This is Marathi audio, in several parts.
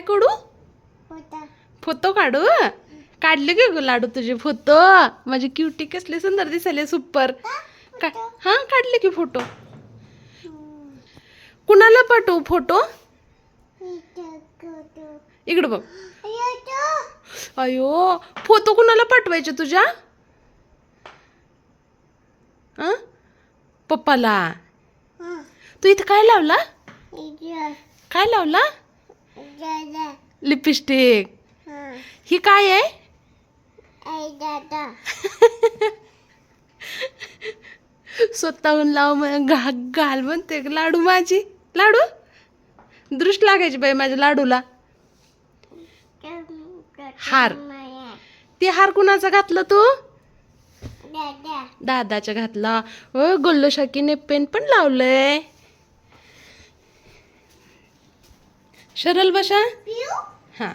काय काढू? फोटो. काढू? काढले गे ग लाडू तुझे फोटो. माझी क्युटी कसले सुंदर दिसायले सुपर का हा काढले की फोटो. कुणाला पाठवू फोटो? इकडे बघ. अयो फोटो कुणाला पाठवायचे तुझ्या? हा पप्पाला. तू इथं काय लावला? काय लावला? लिपस्टिक. ही. काय आहे? स्वतःहून लाव घा घाल म्हणते लाडू माझी. लाडू? दृष्ट लागायची बाई माझ्या लाडूला. हार. ते हार कुणाचा घातला तू? दादाच्या घातला. हो गोल्लो शाकीने पेन पण लावलंय. शरल बशा हा.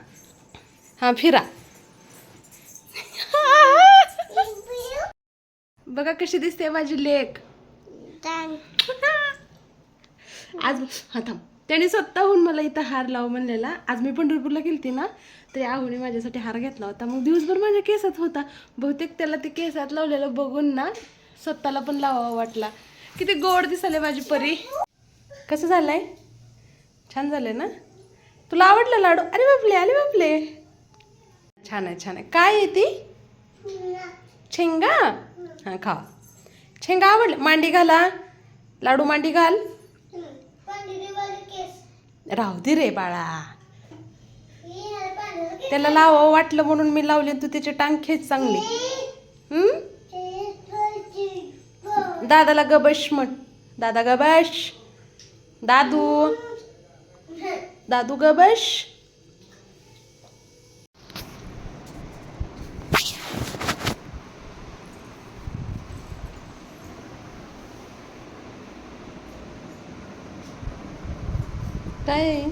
हा फिरा. बघा कशी दिसते माझी लेक. आज हा थांब. त्याने स्वतःहून मला इथं हार लाव म्हणलेला. आज मी पंढरपूरला गेलती ना तर आहुने माझ्यासाठी हार घेतला होता. मग दिवसभर माझ्या केसात होता. बहुतेक त्याला ते केसात लावलेलं बघून ना स्वतःला पण लावावा वाटला. किती गोड दिसाले माझी परी. कसं झालंय? छान झालंय ना? तुला आवडलं लाडू? अरे बापले अरे बापले. छान आहे छान आहे. काय आहे ती? शेंगा? हां खा. शेंगा आवडलं मांडी घाला. लाडू मांडी घाल. राहू दे रे बाळा. त्याला लावावं वाटलं म्हणून मी लावली तू त्याची टांग खेच चांगली. दादाला गबश म्हण. दादा गबश. दादू. दादू गबश काय आहे?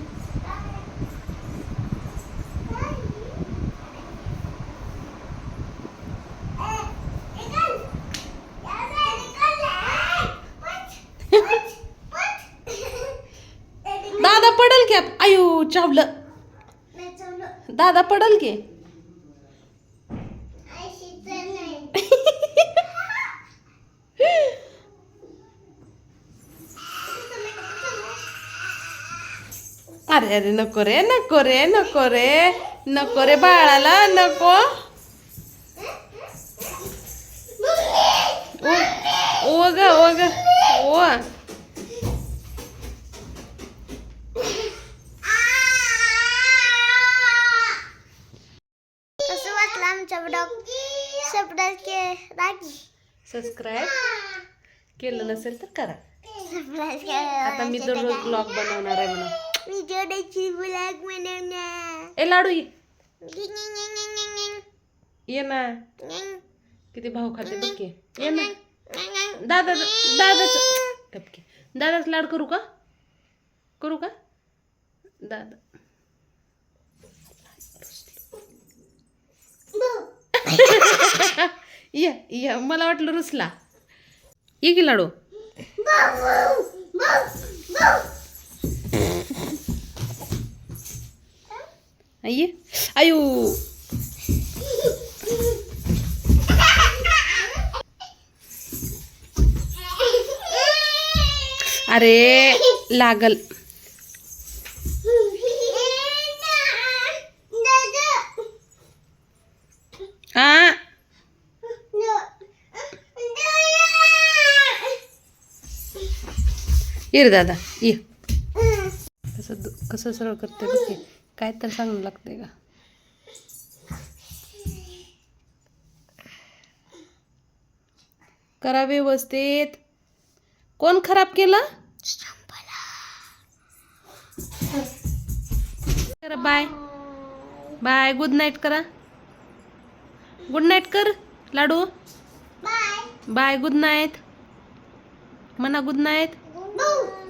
दादा पडल की आप- आयु चावलं दादा पडल की? अरे अरे नको रे नको रे नको रे. नको रे बाळाला नको. सबस्क्राईब केलं नसेल तर करा. आता मी दररोज ब्लॉग बनवणार आहे बनवणार. ए लाडू ये. ये ना. किती भाव खाते बघ की ये ना. दादा दादाच टपके दादाच लाड करू का? करू का? दादा. ये ये मला वाटलं रुसला. ये की लाडू. ये. आयु. अरे लागल. आ ये रे दादा ये. कसं कसं सरळ करते बघ की. काय तर चांगलं लागते का करा व्यवस्थित. कोण खराब केलं? करा बाय. बाय गुड नाईट करा. गुड नाईट कर लाडू. बाय गुड नाईट म्हणा गुड नाईट बाय